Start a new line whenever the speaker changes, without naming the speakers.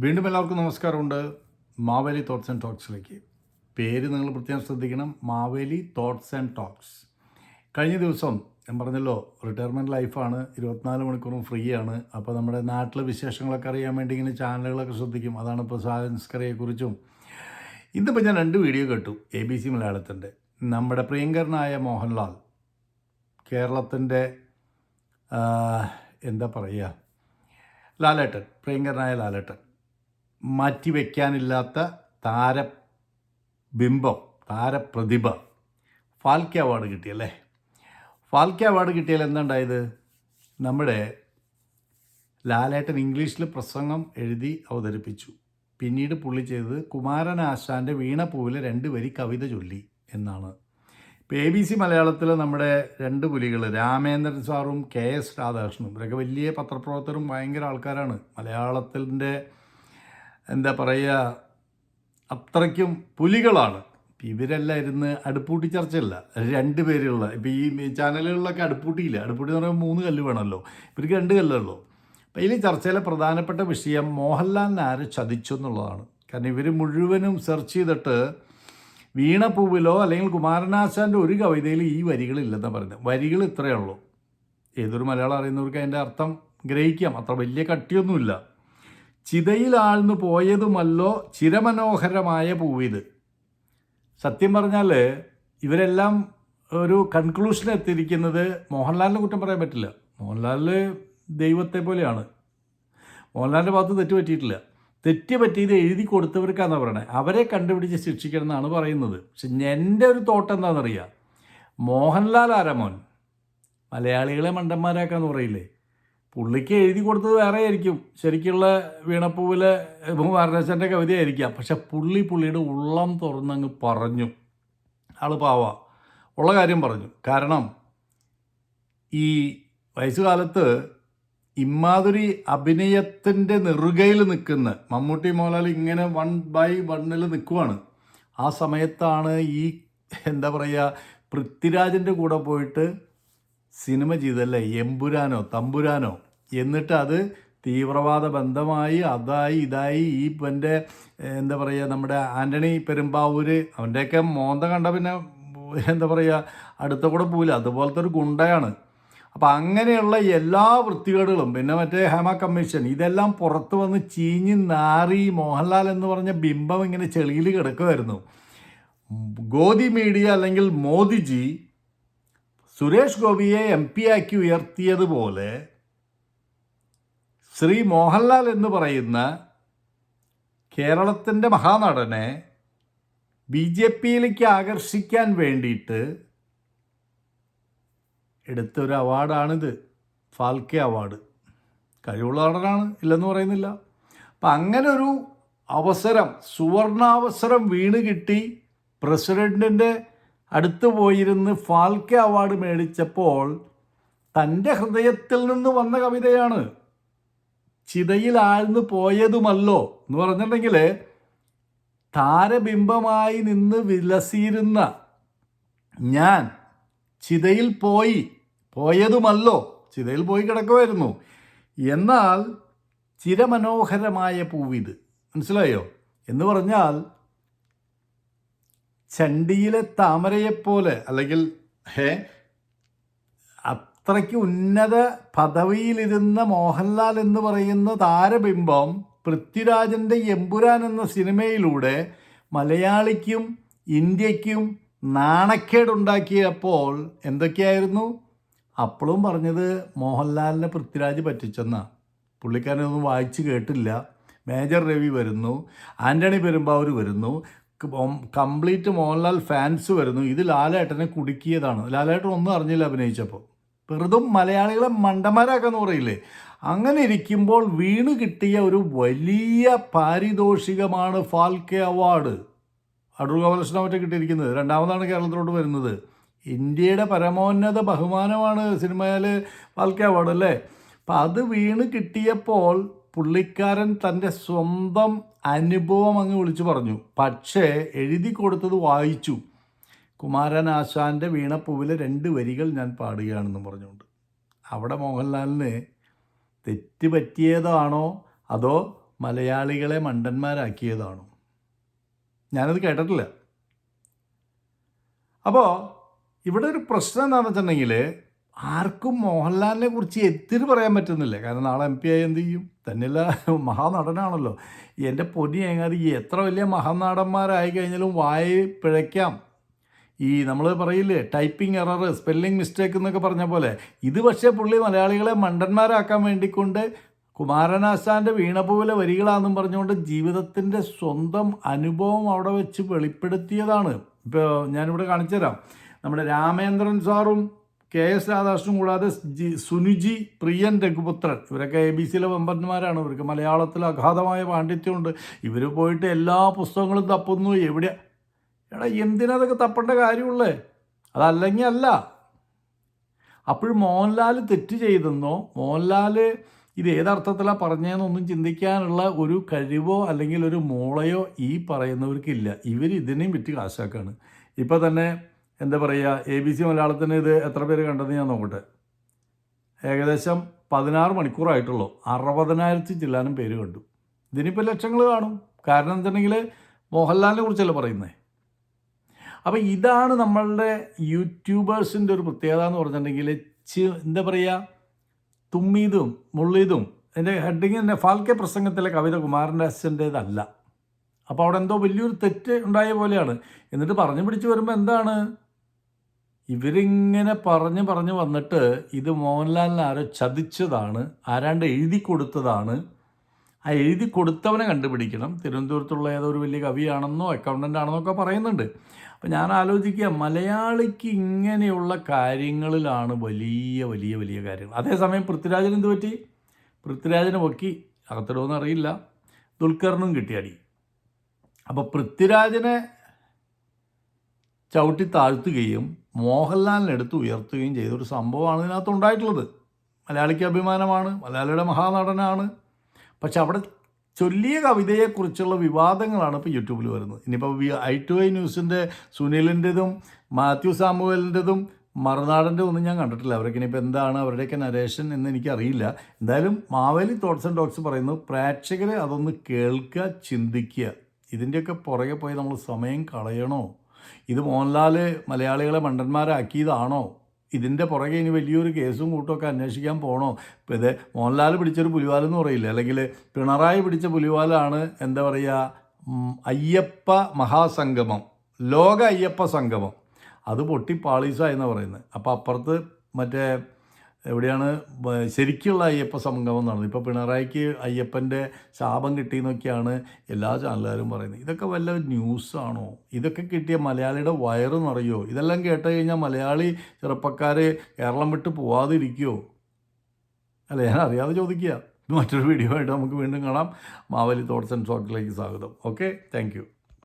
വീണ്ടും എല്ലാവർക്കും നമസ്കാരമുണ്ട്. മാവേലി തോട്ട്സ് ആൻഡ് ടോക്സിലേക്ക് പേര് നിങ്ങൾ പ്രത്യേകം ശ്രദ്ധിക്കണം. മാവേലി തോട്ട്സ് ആൻഡ് ടോക്സ് കഴിഞ്ഞ ദിവസം ഞാൻ പറഞ്ഞല്ലോ റിട്ടയർമെന്റ് ലൈഫാണ് ഇരുപത്തിനാല് മണിക്കൂറും ഫ്രീ ആണ്. അപ്പോൾ നമ്മുടെ നാട്ടിലെ വിശേഷങ്ങളൊക്കെ അറിയാൻ വേണ്ടി ഇങ്ങനെ ചാനലുകളൊക്കെ ശ്രദ്ധിക്കും. അതാണ് ഇപ്പോൾ സാൻസ്കറിയെക്കുറിച്ചും ഇന്നിപ്പോൾ ഞാൻ രണ്ട് വീഡിയോ കേട്ടു. എ ബി സി മലയാളത്തിന്റെ. നമ്മുടെ പ്രിയങ്കരനായ മോഹൻലാൽ കേരളത്തിന്റെ എന്താ പറയുക ലാലേട്ടൻ. പ്രിയങ്കരനായ ലാലേട്ടൻ. മാറ്റിവെക്കാനില്ലാത്ത താരബിംബം താരപ്രതിഭ. ഫാൽക്കെ അവാർഡ് കിട്ടിയല്ലേ? ഫാൽക്കെ അവാർഡ് കിട്ടിയാൽ എന്താണ്ടായത്? നമ്മുടെ ലാലേട്ടൻ ഇംഗ്ലീഷിൽ പ്രസംഗം എഴുതി അവതരിപ്പിച്ചു. പിന്നീട് പുള്ളി ചെയ്തത് കുമാരനാശാന്റെ വീണപ്പൂവിലെ രണ്ട് വരി കവിത ചൊല്ലി എന്നാണ്. ഇപ്പോൾ എ ബി സി മലയാളത്തിൽ നമ്മുടെ രണ്ട് പുലികൾ രാമേന്ദ്രൻ സാറും കെ എസ് രാധാകൃഷ്ണനും. ഇവരൊക്കെ വലിയ പത്രപ്രവർത്തകരും ഭയങ്കര ആൾക്കാരാണ്. മലയാളത്തിന്റെ എന്താ പറയുക അത്രയ്ക്കും പുലികളാണ്. ഇവരെല്ലാം ഇരുന്ന് അടുപ്പൂട്ടി ചർച്ചയല്ല രണ്ട് പേരുള്ള ഇപ്പം ഈ ചാനലുകളിലൊക്കെ അടുപ്പൂട്ടിയില്ല? അടുപ്പൂട്ടി എന്ന് പറയുമ്പോൾ മൂന്ന് കല്ല് വേണമല്ലോ. ഇവർക്ക് രണ്ട് കല്ലുള്ളൂ അപ്പം ഇതിൽ ചർച്ചയിലെ പ്രധാനപ്പെട്ട വിഷയം മോഹൻലാലിനെ ആര് ചതിച്ചു എന്നുള്ളതാണ്. കാരണം ഇവർ മുഴുവനും സെർച്ച് ചെയ്തിട്ട് വീണപ്പൂവിലോ അല്ലെങ്കിൽ കുമാരനാശാന്റെ ഒരു കവിതയിൽ ഈ വരികളില്ലെന്ന് പറയുന്നത്. വരികൾ ഇത്രയേ ഉള്ളൂ. ഏതൊരു മലയാളം അറിയുന്നവർക്ക് അതിന്റെ അർത്ഥം ഗ്രഹിക്കാം. അത്ര വലിയ കട്ടിയൊന്നുമില്ല. ചിതയിലാഴ്ന്നു പോയതുമല്ലോ ചിരമനോഹരമായ പൂവിത്. സത്യം പറഞ്ഞാൽ ഇവരെല്ലാം ഒരു കൺക്ലൂഷൻ എത്തിയിരിക്കുന്നത് മോഹൻലാലിനെ കുറ്റം പറയാൻ പറ്റില്ല. മോഹൻലാൽ ദൈവത്തെ പോലെയാണ്. മോഹൻലാലിന്റെ ഭാഗത്ത് തെറ്റ് പറ്റിയിട്ടില്ല. തെറ്റ് പറ്റിയത് എഴുതി കൊടുത്തവർക്കാണെന്ന് പറയണേ. അവരെ കണ്ടുപിടിച്ച് ശിക്ഷിക്കണം എന്നാണ് പറയുന്നത്. പക്ഷെ എന്റെ ഒരു തോട്ടം എന്താണെന്നറിയാം മോഹൻലാൽ ആരമോൻ മലയാളികളെ മണ്ടന്മാരാക്കാന്ന് പറയില്ലേ? പുള്ളിക്ക് എഴുതി കൊടുത്തത് വേറെ ആയിരിക്കും. ശരിക്കുള്ള വീണപ്പൂവിലെ കുമാരനാശന്റെ കവിതയായിരിക്കാം. പക്ഷെ പുള്ളി പുള്ളിയുടെ ഉള്ളം തുറന്നങ്ങ് പറഞ്ഞു. ആൾ പാവ. ഉള്ള കാര്യം പറഞ്ഞു. കാരണം ഈ വയസ്സുകാലത്ത് ഇമ്മാതിരി അഭിനയത്തിന്റെ നെറുകയിൽ നിൽക്കുന്ന മമ്മൂട്ടി മോഹൻലാൽ ഇങ്ങനെ വൺ ബൈ വണ്ണിൽ നിൽക്കുവാണ്. ആ സമയത്താണ് ഈ എന്താ പറയുക പൃഥ്വിരാജിന്റെ കൂടെ പോയിട്ട് സിനിമ ചെയ്തല്ലേ എമ്പുരാനോ തമ്പുരാനോ. എന്നിട്ട് അത് തീവ്രവാദ ബന്ധമായി അതായി ഇതായി ഈ എന്റെ എന്താ പറയുക നമ്മുടെ ആന്റണി പെരുമ്പാവൂര് അവന്റെയൊക്കെ മോന്ത കണ്ട പിന്നെ എന്താ പറയുക അടുത്ത കൂടെ പോവില്ല. അതുപോലത്തെ ഒരു ഗുണ്ടയാണ്. അപ്പം അങ്ങനെയുള്ള എല്ലാ വൃത്തികേടുകളും പിന്നെ മറ്റേ ഹേമ കമ്മീഷൻ ഇതെല്ലാം പുറത്ത് വന്ന് ചീഞ്ഞ് നാറി മോഹൻലാൽ എന്ന് പറഞ്ഞ ബിംബം ഇങ്ങനെ ചെളിയിൽ കിടക്കുമായിരുന്നു ഗോദി മീഡിയ അല്ലെങ്കിൽ മോദിജി സുരേഷ് ഗോപിയെ എം പി ആക്കി ഉയർത്തിയതുപോലെ ശ്രീ മോഹൻലാൽ എന്ന് പറയുന്ന കേരളത്തിന്റെ മഹാനടനെ ബി ജെ പിയിലേക്ക് ആകർഷിക്കാൻ വേണ്ടിയിട്ട് എടുത്തൊരു അവാർഡാണിത്. ഫാൽക്കെ അവാർഡ്. കഴിവുള്ള നടനാണ് ഇല്ലെന്ന് പറയുന്നില്ല. അപ്പം അങ്ങനെ ഒരു അവസരം സുവർണാവസരം വീണ് കിട്ടി പ്രസിഡന്റിന്റെ അടുത്ത് പോയിരുന്ന് ഫാൽക്കെ അവാർഡ് മേടിച്ചപ്പോൾ തന്റെ ഹൃദയത്തിൽ നിന്ന് വന്ന കവിതയാണ് ചിതയിൽ ആഴ്ന്നു പോയതുമല്ലോ എന്ന് പറഞ്ഞിട്ടുണ്ടെങ്കിൽ താരബിംബമായി നിന്ന് വിലസിയിരുന്ന ഞാൻ ചിതയിൽ പോയി പോയതുമല്ലോ ചിതയിൽ പോയി കിടക്കുമായിരുന്നു. എന്നാൽ ചിരമനോഹരമായ പൂവിത്. മനസ്സിലായോ? എന്ന് പറഞ്ഞാൽ ചണ്ടിയിലെ താമരയെപ്പോലെ അല്ലെങ്കിൽ ഹേ അത്രയ്ക്ക് ഉന്നത പദവിയിലിരുന്ന മോഹൻലാൽ എന്ന് പറയുന്ന താരബിംബം പൃഥ്വിരാജന്റെ എമ്പുരാൻ എന്ന സിനിമയിലൂടെ മലയാളിക്കും ഇന്ത്യക്കും നാണക്കേടുണ്ടാക്കിയപ്പോൾ എന്തൊക്കെയായിരുന്നു? അപ്പോഴും പറഞ്ഞത് മോഹൻലാലിനെ പൃഥ്വിരാജ് പറ്റിച്ചെന്നാ. പുള്ളിക്കാരനൊന്നും വായിച്ച് കേട്ടില്ല. മേജർ രവി വരുന്നു. ആന്റണി പെരുമ്പാവൂർ വരുന്നു. കംപ്ലീറ്റ് മോഹൻലാൽ ഫാൻസ് വരുന്നു. ഇത് ലാലേട്ടനെ കുടുക്കിയതാണ്. ലാലേട്ടൻ ഒന്നും അറിഞ്ഞില്ല അഭിനയിച്ചപ്പോൾ വെറുതും മലയാളികളെ മണ്ടന്മാരാക്കാന്ന് പറയില്ലേ? അങ്ങനെ ഇരിക്കുമ്പോൾ വീണ് കിട്ടിയ ഒരു വലിയ പാരിതോഷികമാണ് ഫാൽക്കെ അവാർഡ്. അടൂർ ഗോപാലകൃഷ്ണ മറ്റേ കിട്ടിയിരിക്കുന്നത്. രണ്ടാമതാണ് കേരളത്തിലോട്ട് വരുന്നത്. ഇന്ത്യയുടെ പരമോന്നത ബഹുമാനമാണ് സിനിമയിൽ ഫാൽക്കെ അവാർഡ് അല്ലേ? അപ്പം അത് വീണ് കിട്ടിയപ്പോൾ പുള്ളിക്കാരൻ തന്റെ സ്വന്തം അനുഭവം അങ്ങ് വിളിച്ചു പറഞ്ഞു. പക്ഷേ എഴുതി കൊടുത്തത് വായിച്ചു. കുമാരൻ ആശാന്റെ വീണപ്പൂവിലെ രണ്ട് വരികൾ ഞാൻ പാടുകയാണെന്ന് പറഞ്ഞുകൊണ്ട്. അവിടെ മോഹൻലാലിന് തെറ്റ് പറ്റിയതാണോ അതോ മലയാളികളെ മണ്ടന്മാരാക്കിയതാണോ? ഞാനത് കേട്ടിട്ടില്ല. അപ്പോൾ ഇവിടെ ഒരു പ്രശ്നം എന്താണെന്ന് വെച്ചിട്ടുണ്ടെങ്കിൽ ആർക്കും മോഹൻലാലിനെ കുറിച്ച് എത്തിരി പറയാൻ പറ്റുന്നില്ല. കാരണം നാളെ എം പി ആയി എന്ത് ചെയ്യും? തന്നെയല്ല മഹാനടനാണല്ലോ. എന്റെ പൊന്നി എങ്ങാതി എത്ര വലിയ മഹാനടന്മാരായി കഴിഞ്ഞാലും വായി പിഴയ്ക്കാം. ഈ നമ്മൾ പറയില്ലേ ടൈപ്പിംഗ് എറർ സ്പെല്ലിംഗ് മിസ്റ്റേക്ക് എന്നൊക്കെ പറഞ്ഞ പോലെ. ഇത് പക്ഷേ പുള്ളി മലയാളികളെ മണ്ടന്മാരാക്കാൻ വേണ്ടിക്കൊണ്ട് കുമാരനാശാന്റെ പോലെ വരികളാണെന്നും പറഞ്ഞുകൊണ്ട് ജീവിതത്തിന്റെ സ്വന്തം അനുഭവം അവിടെ വെച്ച് വെളിപ്പെടുത്തിയതാണ്. ഇപ്പോൾ ഞാനിവിടെ കാണിച്ചു തരാം നമ്മുടെ രാമേന്ദ്രൻ സാറും കെ എസ് രാധാകൃഷ്ണൻ കൂടാതെ ജി സുനിജി പ്രിയൻ രഘുപുത്രൻ. ഇവരൊക്കെ എ ബി സിയിലെ മെമ്പർമാരാണ് ഇവർക്ക് മലയാളത്തിൽ അഗാധമായ പാണ്ഡിത്യമുണ്ട്. ഇവർ പോയിട്ട് എല്ലാ പുസ്തകങ്ങളും തപ്പുന്നു. എവിടെ? എടാ എന്തിനാ അതൊക്കെ തപ്പേണ്ട കാര്യമുള്ളേ? അതല്ലെങ്കിൽ അല്ല. അപ്പോഴും മോഹൻലാൽ തെറ്റ് ചെയ്തെന്നോ മോഹൻലാൽ ഇത് ഏതർത്ഥത്തിലാണ് പറഞ്ഞതെന്നൊന്നും ചിന്തിക്കാനുള്ള ഒരു കഴിവോ അല്ലെങ്കിൽ ഒരു മൂളയോ ഈ പറയുന്നവർക്കില്ല ഇവർ ഇതിനെയും വിറ്റ് കാശാക്കാണ്. ഇപ്പോൾ തന്നെ എന്താ പറയുക എ ബി സി മലയാളത്തിന് ഇത് എത്ര പേര് കണ്ടെന്ന് ഞാൻ നോക്കട്ടെ. ഏകദേശം പതിനാറ് മണിക്കൂറായിട്ടുള്ളൂ. അറുപതിനായിരത്തി ചില്ലാനും പേര് കണ്ടു. ഇതിനിപ്പോൾ ലക്ഷങ്ങൾ കാണും. കാരണം എന്താണെന്നുണ്ടെങ്കിൽ മോഹൻലാലിനെ കുറിച്ചല്ലേ പറയുന്നത് അപ്പോൾ ഇതാണ് നമ്മളുടെ യൂട്യൂബേഴ്സിന്റെ ഒരു പ്രത്യേകത എന്ന് പറഞ്ഞിട്ടുണ്ടെങ്കിൽ എന്താ പറയുക തുമ്മീതും മുള്ളീതും. എന്റെ ഹെഡിങ് തന്നെ ഫാൽക്കെ പ്രസംഗത്തിലെ കവിത കുമാരനാശന്റേതല്ല അപ്പോൾ അവിടെ എന്തോ വലിയൊരു തെറ്റ് ഉണ്ടായ പോലെയാണ്. എന്നിട്ട് പറഞ്ഞു പിടിച്ച് വരുമ്പോൾ എന്താണ്? ഇവരിങ്ങനെ പറഞ്ഞ് പറഞ്ഞ് വന്നിട്ട് ഇത് മോഹൻലാലിനെ ആരോ ചതിച്ചതാണ് ആരാണ്ട് എഴുതി കൊടുത്തതാണ്. ആ എഴുതി കൊടുത്തവനെ കണ്ടുപിടിക്കണം. തിരുവനന്തപുരത്തുള്ള ഏതോ ഒരു വലിയ കവിയാണെന്നോ അക്കൗണ്ടന്റ് ആണെന്നോ ഒക്കെ പറയുന്നുണ്ട്. അപ്പം ഞാൻ ആലോചിക്കുക മലയാളിക്ക് ഇങ്ങനെയുള്ള കാര്യങ്ങളിലാണ് വലിയ വലിയ വലിയ കാര്യങ്ങൾ. അതേസമയം പൃഥ്വിരാജന് എന്ത് പറ്റി? പൃഥ്വിരാജനെ പൊക്കി അകത്തിടുമെന്ന് അറിയില്ല. ദുൽഖറിനും കിട്ടിയടി അപ്പോൾ പൃഥ്വിരാജനെ ചവിട്ടി താഴ്ത്തുകയും മോഹൻലാലിനെടുത്ത് ഉയർത്തുകയും ചെയ്തൊരു സംഭവമാണ് ഇതിനകത്ത് ഉണ്ടായിട്ടുള്ളത്. മലയാളിക്ക് അഭിമാനമാണ് മലയാളിയുടെ മഹാനടനാണ്. പക്ഷെ അവിടെ ചൊല്ലിയ കവിതയെക്കുറിച്ചുള്ള വിവാദങ്ങളാണ് ഇപ്പോൾ യൂട്യൂബിൽ വരുന്നത്. ഇനിയിപ്പോൾ ഐ ടു ഐ ന്യൂസിന്റെ സുനിലിന്റെതും മാത്യു സാമുവലിന്റെതും മറുനാടന്റെ ഒന്നും ഞാൻ കണ്ടിട്ടില്ല. അവരൊക്കെ ഇനിയിപ്പോൾ എന്താണ് അവരുടെയൊക്കെ നരേഷൻ എന്ന് എനിക്കറിയില്ല. എന്തായാലും മാവേലി തോട്ട്സ് ആൻഡ് ഡോക്സ് പറയുന്നു പ്രേക്ഷകരെ അതൊന്ന് കേൾക്കുക ചിന്തിക്കുക. ഇതിന്റെയൊക്കെ പുറകെ പോയി നമ്മൾ സമയം കളയണോ? ഇത് മോഹൻലാൽ മലയാളികളെ മണ്ടന്മാരാക്കിയതാണോ? ഇതിന്റെ പുറകെ ഇനി വലിയൊരു കേസും കൂട്ടമൊക്കെ അന്വേഷിക്കാൻ പോകണോ ഇപ്പോൾ ഇത് മോഹൻലാൽ പിടിച്ചൊരു പുലിവാലെന്ന് പറയില്ല? അല്ലെങ്കിൽ പിണറായി പിടിച്ച പുലിവാലാണ് എന്താ പറയുക അയ്യപ്പ മഹാസംഗമം ലോക അയ്യപ്പ സംഗമം. അത് പൊട്ടി പാളീസായെന്ന് പറയുന്നത് അപ്പോൾ അപ്പുറത്ത് മറ്റേ എവിടെയാണ് ശരിക്കുള്ള അയ്യപ്പ സംഗമം നടന്നത് ഇപ്പോൾ പിണറായിക്ക് അയ്യപ്പന്റെ ശാപം കിട്ടിയെന്നൊക്കെയാണ് എല്ലാ ചാനലുകാരും പറയുന്നത്. ഇതൊക്കെ വല്ല ന്യൂസാണോ? ഇതൊക്കെ കിട്ടിയ മലയാളിയുടെ വയറ് നിറയോ? ഇതെല്ലാം കേട്ട് കഴിഞ്ഞാൽ മലയാളി ചെറുപ്പക്കാർ കേരളം വിട്ട് പോവാതിരിക്കുമോ അല്ല? ഞാൻ അറിയാതെ ചോദിക്കുക. മറ്റൊരു വീഡിയോ ആയിട്ട് നമുക്ക് വീണ്ടും കാണാം. മാവലി തോട്ട്സ് ആൻഡ് ടോക്കിലേക്ക് സ്വാഗതം. ഓക്കെ? താങ്ക്